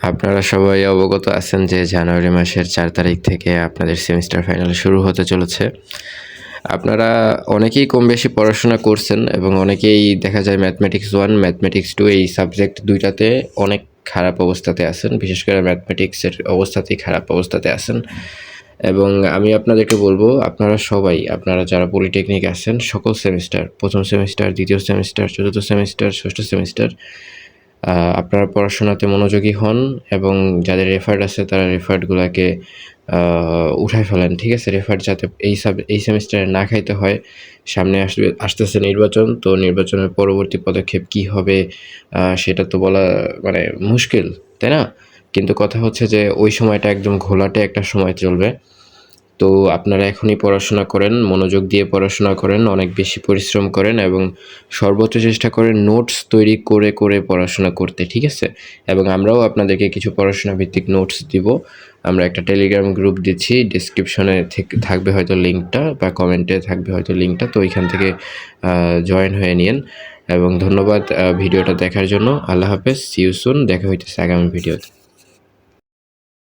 আপনারা সবাই অবগত আছেন যে জানুয়ারি মাসের চার তারিখ থেকে আপনাদের সেমিস্টার ফাইনাল শুরু হতে চলেছে। আপনারা অনেকেই কম বেশি পড়াশোনা করছেন এবং অনেকেই দেখা যায় ম্যাথমেটিক্স ওয়ান ম্যাথমেটিক্স টু এই সাবজেক্ট দুইটাতে অনেক খারাপ অবস্থাতে আছেন, বিশেষ করে ম্যাথমেটিক্সের অবস্থাতেই খারাপ অবস্থাতে আছেন। এবং আমি আপনাদেরকে বলব, আপনারা সবাই, আপনারা যারা পলিটেকনিক আছেন, সকল সেমিস্টার প্রথম সেমিস্টার দ্বিতীয় সেমিস্টার চতুর্থ সেমিস্টার ষষ্ঠ সেমিস্টার আপনারা পড়াশোনাতে মনোযোগী হন এবং যাদের রেফার্ড আছে তারা রেফার্ডগুলোকে উঠাই ফেলেন, ঠিক আছে? রেফার্ড যাতে এই সাব এই সেমিস্টারে না খাইতে হয়, সামনে আসবে, আসতেছে নির্বাচন, তো নির্বাচনের পরবর্তী পদক্ষেপ কি হবে সেটা তো বলা মানে মুশকিল, তাই না? কিন্তু কথা হচ্ছে যে ওই সময়টা একদম ঘোলাটে একটা সময় চলবে। তো আপনারা এখনই পড়াশোনা করেন, মনোযোগ দিয়ে পড়াশোনা করেন, অনেক বেশি পরিশ্রম করেন এবং সর্বোচ্চ চেষ্টা করেন নোটস তৈরি করে করে পড়াশোনা করতে, ঠিক আছে? এবং আমরাও আপনাদেরকে কিছু পড়াশোনা ভিত্তিক নোটস দিব। আমরা একটা টেলিগ্রাম গ্রুপ দিচ্ছি ডিসক্রিপশনে থেকে থাকবে হয়তো লিঙ্কটা বা কমেন্টে থাকবে হয়তো লিঙ্কটা তো ওইখান থেকে জয়েন হয়ে নিন এবং ধন্যবাদ ভিডিওটা দেখার জন্য। আল্লাহ হাফেজ সিউসুন দেখা হইতেছে আগামী ভিডিওতে।